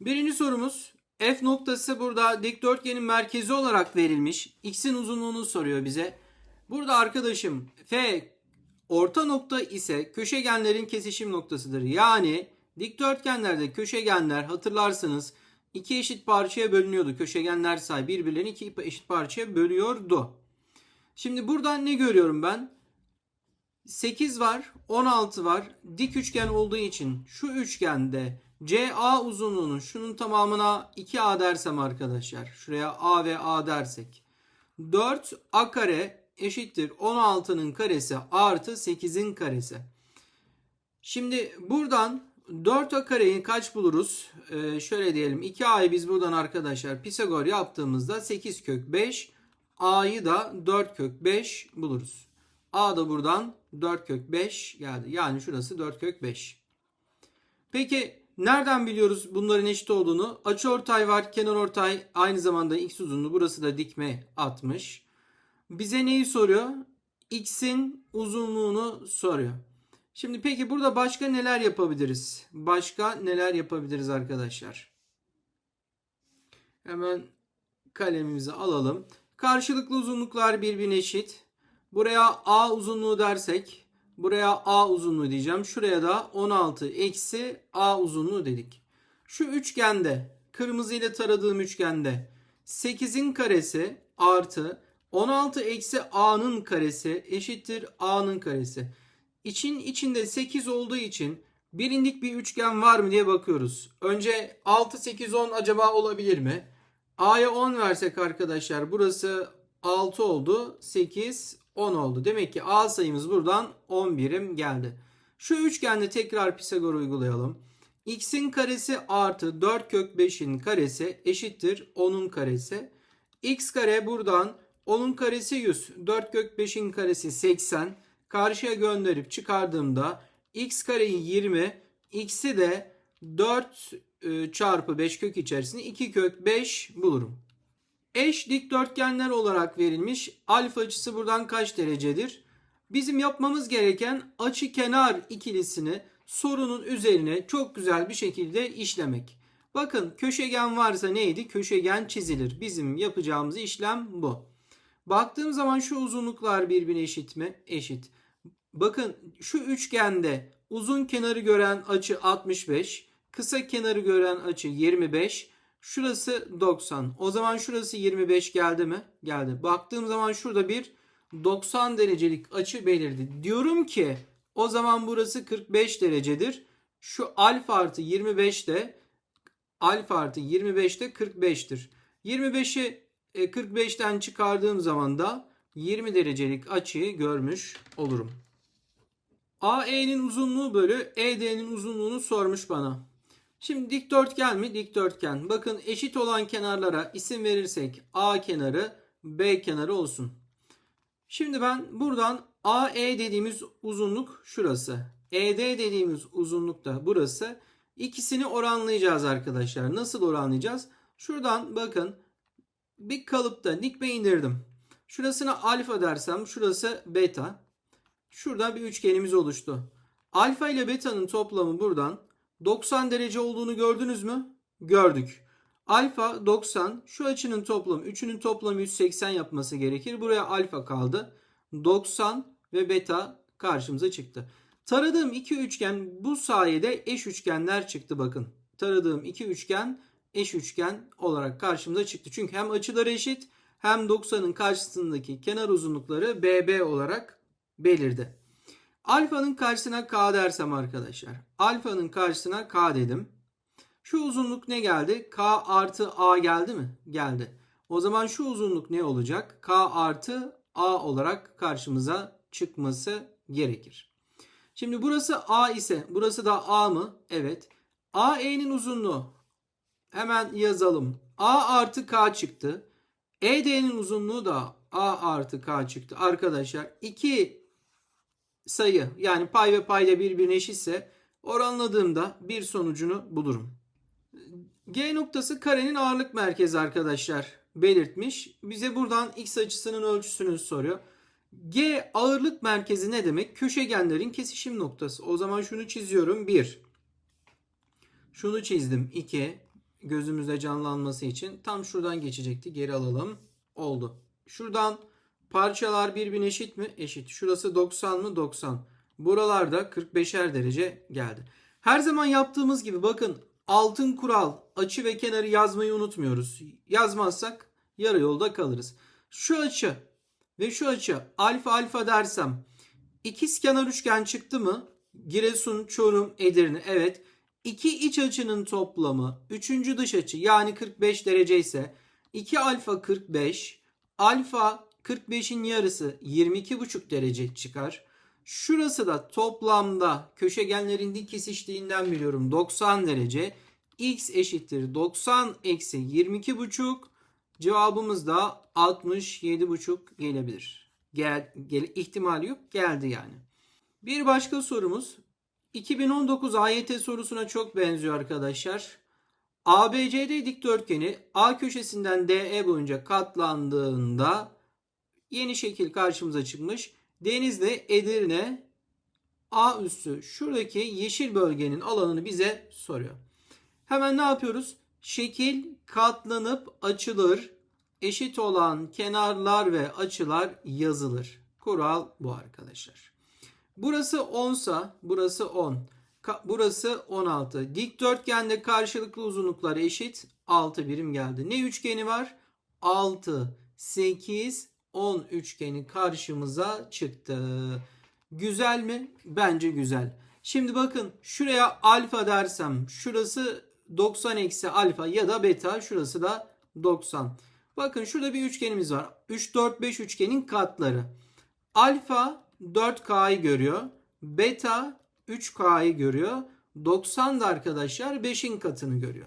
Birinci sorumuz F noktası burada dikdörtgenin merkezi olarak verilmiş. X'in uzunluğunu soruyor bize. Burada arkadaşım F orta nokta ise köşegenlerin kesişim noktasıdır. Yani dikdörtgenlerde köşegenler hatırlarsınız iki eşit parçaya bölünüyordu. Köşegenler say birbirlerini iki eşit parçaya bölüyordu. Şimdi buradan ne görüyorum ben? 8 var, 16 var. Dik üçgen olduğu için şu üçgende CA uzunluğunu şunun tamamına 2A dersem arkadaşlar. Şuraya A ve A dersek. 4 A kare eşittir 16'nın karesi artı 8'in karesi. Şimdi buradan 4A kareyi kaç buluruz? Ee, şöyle diyelim 2A'yı biz buradan arkadaşlar Pisagor yaptığımızda 8 kök 5. A'yı da 4 kök 5 buluruz. A da buradan 4 kök 5 geldi. Yani şurası 4 kök 5. Peki nereden biliyoruz bunların eşit olduğunu? Açıortay var, kenarortay aynı zamanda x uzunluğu. Burası da dikme 60. Bize neyi soruyor? X'in uzunluğunu soruyor. Şimdi peki burada başka neler yapabiliriz? Başka neler yapabiliriz arkadaşlar? Hemen kalemimizi alalım. Karşılıklı uzunluklar birbirine eşit. Buraya A uzunluğu dersek buraya A uzunluğu diyeceğim. Şuraya da 16 eksi A uzunluğu dedik. Şu üçgende kırmızı ile taradığım üçgende 8'in karesi artı 16 eksi A'nın karesi eşittir A'nın karesi. İçin içinde 8 olduğu için bilindik bir üçgen var mı diye bakıyoruz. Önce 6, 8, 10 acaba olabilir mi? A'ya 10 versek arkadaşlar burası 6 oldu. 8, 10 oldu. Demek ki A sayımız buradan 10 birim geldi. Şu üçgende tekrar Pisagor uygulayalım. X'in karesi artı 4 kök 5'in karesi eşittir 10'un karesi. X kare buradan 10'un karesi 100. 4 kök 5'in karesi 80. Karşıya gönderip çıkardığımda x kareyi 20, x'i de 4 e, çarpı 5 kök içerisinde 2 kök 5 bulurum. Eş dikdörtgenler olarak verilmiş. Alfa açısı buradan kaç derecedir? Bizim yapmamız gereken açı kenar ikilisini sorunun üzerine çok güzel bir şekilde işlemek. Bakın köşegen varsa neydi? Köşegen çizilir. Bizim yapacağımız işlem bu. Baktığım zaman şu uzunluklar birbirine eşit mi? Eşit. Bakın şu üçgende uzun kenarı gören açı 65, kısa kenarı gören açı 25, şurası 90. O zaman şurası 25 geldi mi? Geldi. Baktığım zaman şurada bir 90 derecelik açı belirdi. Diyorum ki o zaman burası 45 derecedir. Şu alfa artı 25 de alfa artı 25 de 45'tir. 25'i 45'ten e, çıkardığım zaman da 20 derecelik açıyı görmüş olurum. AE'nin uzunluğu bölü ED'nin uzunluğunu sormuş bana. Şimdi dikdörtgen mi? Dikdörtgen. Bakın eşit olan kenarlara isim verirsek A kenarı, B kenarı olsun. Şimdi ben buradan AE dediğimiz uzunluk şurası. ED dediğimiz uzunluk da burası. İkisini oranlayacağız arkadaşlar. Nasıl oranlayacağız? Şuradan bakın bir kalıpta dikme indirdim. Şurasına alfa dersem şurası beta. Şurada bir üçgenimiz oluştu. Alfa ile beta'nın toplamı buradan 90 derece olduğunu gördünüz mü? Gördük. Alfa 90. Şu açının toplamı 3'ünün toplamı 180 yapması gerekir. Buraya alfa kaldı. 90 ve beta karşımıza çıktı. Taradığım iki üçgen bu sayede eş üçgenler çıktı bakın. Taradığım iki üçgen eş üçgen olarak karşımıza çıktı. Çünkü hem açıları eşit hem 90'ın karşısındaki kenar uzunlukları BB olarak belirdi. Alfanın karşısına K dersem arkadaşlar. Alfanın karşısına K dedim. Şu uzunluk ne geldi? K artı A geldi mi? Geldi. O zaman şu uzunluk ne olacak? K artı A olarak karşımıza çıkması gerekir. Şimdi burası A ise burası da A mı? Evet. AE'nin uzunluğu hemen yazalım. A artı K çıktı. ED'nin uzunluğu da A artı K çıktı. Arkadaşlar iki sayı yani pay ve payda birbirine eşitse oranladığımda bir sonucunu bulurum. G noktası karenin ağırlık merkezi arkadaşlar belirtmiş. Bize buradan x açısının ölçüsünü soruyor. G ağırlık merkezi ne demek? Köşegenlerin kesişim noktası. O zaman şunu çiziyorum. 1. Şunu çizdim. 2. gözümüzde canlanması için tam şuradan geçecekti. Geri alalım. Oldu. Şuradan parçalar birbirine eşit mi? Eşit. Şurası 90 mı? 90. Buralarda 45'er derece geldi. Her zaman yaptığımız gibi bakın altın kural açı ve kenarı yazmayı unutmuyoruz. Yazmazsak yarı yolda kalırız. Şu açı ve şu açı alfa alfa dersem ikiz kenar üçgen çıktı mı? Giresun, Çorum, Edirne. Evet. İki iç açının toplamı üçüncü dış açı yani 45 derece ise 2 alfa 45 alfa 45'in yarısı 22,5 derece çıkar. Şurası da toplamda köşegenlerin dik kesiştiğinden biliyorum 90 derece. X eşittir 90 eksi 22,5 cevabımız da 67,5 gelebilir. Gel, gel, ihtimali yok geldi yani. Bir başka sorumuz 2019 AYT sorusuna çok benziyor arkadaşlar. ABCD dikdörtgeni A köşesinden DE boyunca katlandığında yeni şekil karşımıza çıkmış. Denizli, Edirne, A üssü şuradaki yeşil bölgenin alanını bize soruyor. Hemen ne yapıyoruz? Şekil katlanıp açılır. Eşit olan kenarlar ve açılar yazılır. Kural bu arkadaşlar. Burası 10 sa burası 10. Ka- burası 16. Dikdörtgende karşılıklı uzunluklar eşit. 6 birim geldi. Ne üçgeni var? 6, 8, 10 üçgeni karşımıza çıktı. Güzel mi? Bence güzel. Şimdi bakın şuraya alfa dersem şurası 90 eksi alfa ya da beta şurası da 90. Bakın şurada bir üçgenimiz var. 3, 4, 5 üçgenin katları. Alfa 4K'yı görüyor. Beta 3K'yı görüyor. 90 da arkadaşlar 5'in katını görüyor.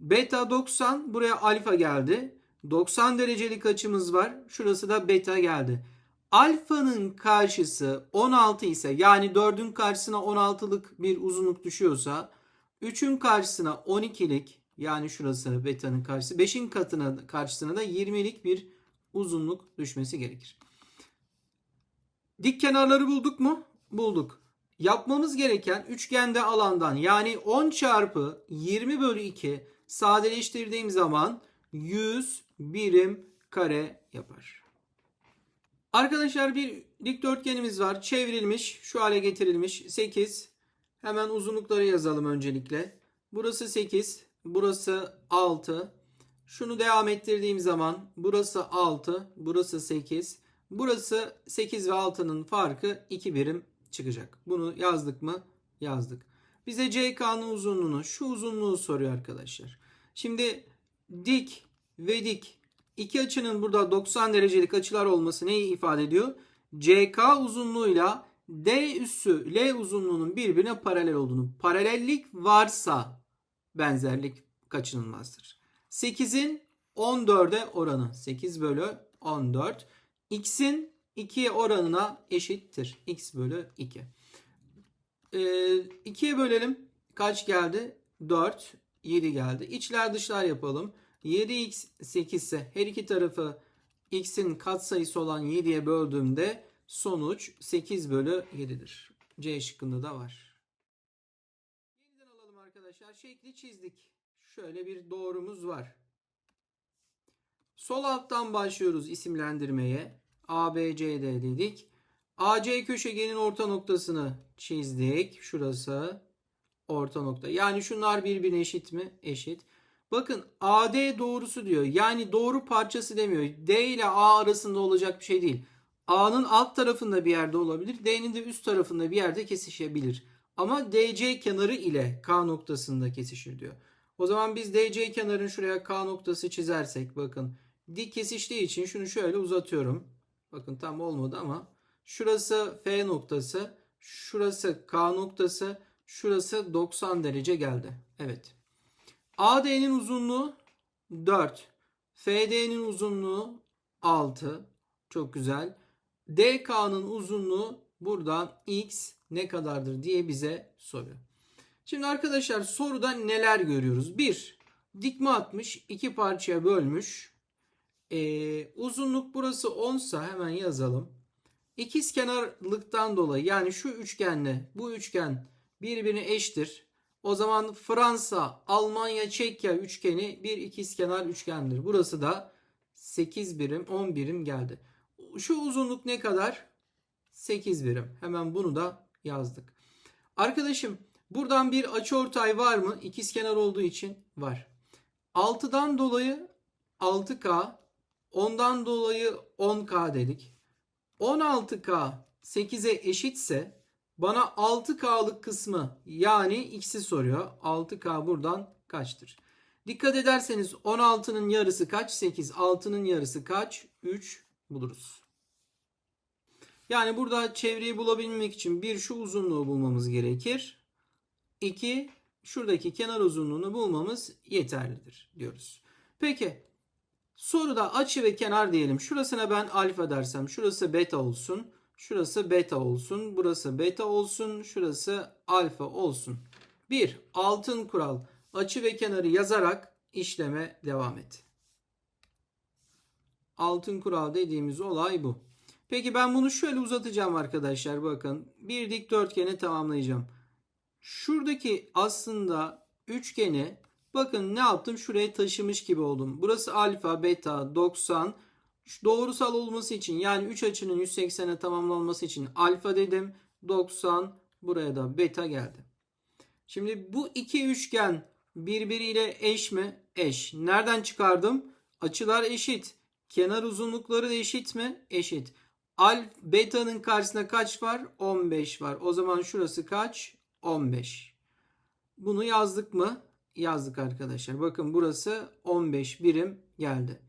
Beta 90 buraya alfa geldi. 90 derecelik açımız var. Şurası da beta geldi. Alfanın karşısı 16 ise yani 4'ün karşısına 16'lık bir uzunluk düşüyorsa 3'ün karşısına 12'lik yani şurası beta'nın karşısı 5'in katına karşısına da 20'lik bir uzunluk düşmesi gerekir. Dik kenarları bulduk mu? Bulduk. Yapmamız gereken üçgende alandan yani 10 çarpı 20 bölü 2 sadeleştirdiğim zaman 100 birim kare yapar. Arkadaşlar bir dikdörtgenimiz var. Çevrilmiş, şu hale getirilmiş. 8. Hemen uzunlukları yazalım öncelikle. Burası 8, burası 6. Şunu devam ettirdiğim zaman burası 6, burası 8. Burası 8 ve 6'nın farkı 2 birim çıkacak. Bunu yazdık mı? Yazdık. Bize CK'nın uzunluğunu, şu uzunluğu soruyor arkadaşlar. Şimdi dik ve dik iki açının burada 90 derecelik açılar olması neyi ifade ediyor? CK uzunluğuyla D üssü L uzunluğunun birbirine paralel olduğunu. Paralellik varsa benzerlik kaçınılmazdır. 8'in 14'e oranı 8 bölü 14. X'in 2'ye oranına eşittir. X bölü 2. Ee, 2'ye bölelim. Kaç geldi? 4. 7 geldi. İçler dışlar yapalım. 7x 8 ise her iki tarafı x'in katsayısı olan 7'ye böldüğümde sonuç 8 bölü 7'dir. C şıkkında da var. Yeniden alalım arkadaşlar. Şekli çizdik. Şöyle bir doğrumuz var. Sol alttan başlıyoruz isimlendirmeye. A, B, C, D dedik. AC köşegenin orta noktasını çizdik. Şurası orta nokta. Yani şunlar birbirine eşit mi? Eşit. Bakın AD doğrusu diyor. Yani doğru parçası demiyor. D ile A arasında olacak bir şey değil. A'nın alt tarafında bir yerde olabilir. D'nin de üst tarafında bir yerde kesişebilir. Ama DC kenarı ile K noktasında kesişir diyor. O zaman biz DC kenarın şuraya K noktası çizersek bakın dik kesiştiği için şunu şöyle uzatıyorum. Bakın tam olmadı ama şurası F noktası, şurası K noktası, şurası 90 derece geldi. Evet. AD'nin uzunluğu 4. FD'nin uzunluğu 6. Çok güzel. DK'nın uzunluğu buradan x ne kadardır diye bize soruyor. Şimdi arkadaşlar soruda neler görüyoruz? 1. Dikme atmış, iki parçaya bölmüş. Ee, uzunluk burası 10 sa hemen yazalım. İkiz kenarlıktan dolayı yani şu üçgenle bu üçgen birbirine eşittir. O zaman Fransa, Almanya, Çekya üçgeni bir ikizkenar üçgendir. Burası da 8 birim, 10 birim geldi. Şu uzunluk ne kadar? 8 birim. Hemen bunu da yazdık. Arkadaşım buradan bir açıortay var mı? İkizkenar olduğu için var. 6'dan dolayı 6K, 10'dan dolayı 10K dedik. 16K 8'e eşitse bana 6K'lık kısmı yani x'i soruyor. 6K buradan kaçtır? Dikkat ederseniz 16'nın yarısı kaç? 8. 6'nın yarısı kaç? 3 buluruz. Yani burada çevreyi bulabilmek için bir şu uzunluğu bulmamız gerekir. 2 şuradaki kenar uzunluğunu bulmamız yeterlidir diyoruz. Peki soruda açı ve kenar diyelim. Şurasına ben alfa dersem şurası beta olsun. Şurası beta olsun. Burası beta olsun. Şurası alfa olsun. 1. Altın kural. Açı ve kenarı yazarak işleme devam et. Altın kural dediğimiz olay bu. Peki ben bunu şöyle uzatacağım arkadaşlar bakın. Bir dikdörtgeni tamamlayacağım. Şuradaki aslında üçgeni bakın ne yaptım? Şuraya taşımış gibi oldum. Burası alfa, beta, 90. Doğrusal olması için yani 3 açının 180'e tamamlanması için alfa dedim. 90 buraya da beta geldi. Şimdi bu iki üçgen birbiriyle eş mi? Eş. Nereden çıkardım? Açılar eşit. Kenar uzunlukları eşit mi? Eşit. Al beta'nın karşısında kaç var? 15 var. O zaman şurası kaç? 15. Bunu yazdık mı? Yazdık arkadaşlar. Bakın burası 15 birim geldi.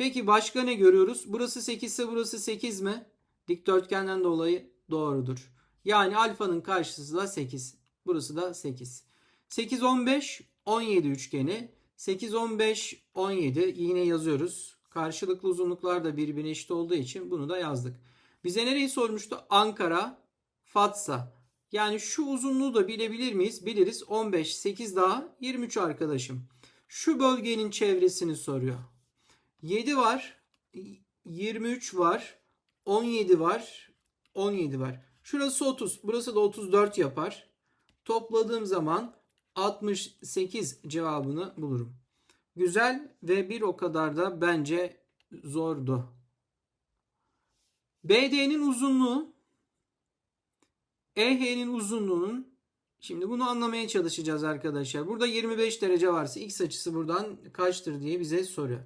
Peki başka ne görüyoruz? Burası 8 ise burası 8 mi? Dikdörtgenden dolayı doğrudur. Yani alfanın karşısı da 8. Burası da 8. 8 15 17 üçgeni. 8 15 17 yine yazıyoruz. Karşılıklı uzunluklar da birbirine eşit olduğu için bunu da yazdık. Bize nereyi sormuştu? Ankara, Fatsa. Yani şu uzunluğu da bilebilir miyiz? Biliriz. 15, 8 daha 23 arkadaşım. Şu bölgenin çevresini soruyor. 7 var, 23 var, 17 var, 17 var. Şurası 30, burası da 34 yapar. Topladığım zaman 68 cevabını bulurum. Güzel ve bir o kadar da bence zordu. BD'nin uzunluğu EH'nin uzunluğunun şimdi bunu anlamaya çalışacağız arkadaşlar. Burada 25 derece varsa x açısı buradan kaçtır diye bize soruyor.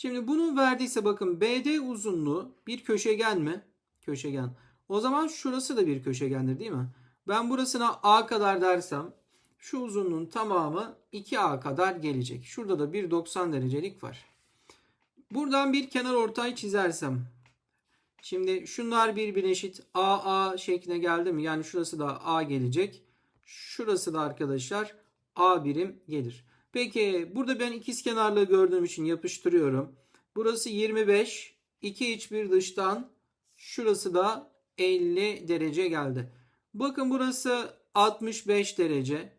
Şimdi bunu verdiyse bakın BD uzunluğu bir köşegen mi? Köşegen. O zaman şurası da bir köşegendir değil mi? Ben burasına A kadar dersem şu uzunluğun tamamı 2A kadar gelecek. Şurada da bir 90 derecelik var. Buradan bir kenar ortay çizersem. Şimdi şunlar birbirine eşit. AA şekline geldi mi? Yani şurası da A gelecek. Şurası da arkadaşlar A birim gelir. Peki burada ben ikiz kenarlığı gördüğüm için yapıştırıyorum. Burası 25. 2 iç bir dıştan. Şurası da 50 derece geldi. Bakın burası 65 derece.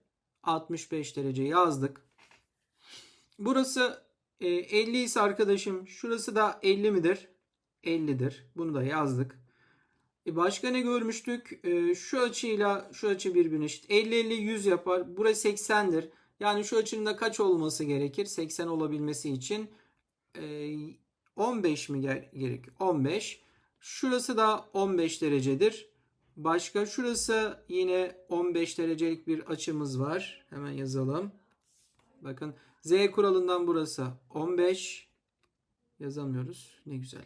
65 derece yazdık. Burası e, 50 ise arkadaşım şurası da 50 midir? 50'dir. Bunu da yazdık. E başka ne görmüştük? E, şu açıyla şu açı birbirine eşit. 50 50 100 yapar. Burası 80'dir. Yani şu açının kaç olması gerekir? 80 olabilmesi için e, 15 mi gerek? 15. Şurası da 15 derecedir. Başka şurası yine 15 derecelik bir açımız var. Hemen yazalım. Bakın Z kuralından burası 15. Yazamıyoruz. Ne güzel.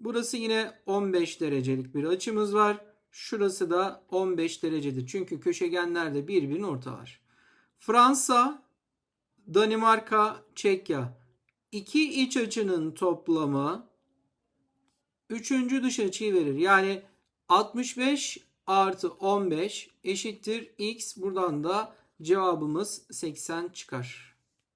Burası yine 15 derecelik bir açımız var. Şurası da 15 derecedir. Çünkü köşegenler de birbirinin ortalar. Fransa, Danimarka, Çekya. İki iç açının toplamı üçüncü dış açıyı verir. Yani 65 artı 15 eşittir x. Buradan da cevabımız 80 çıkar.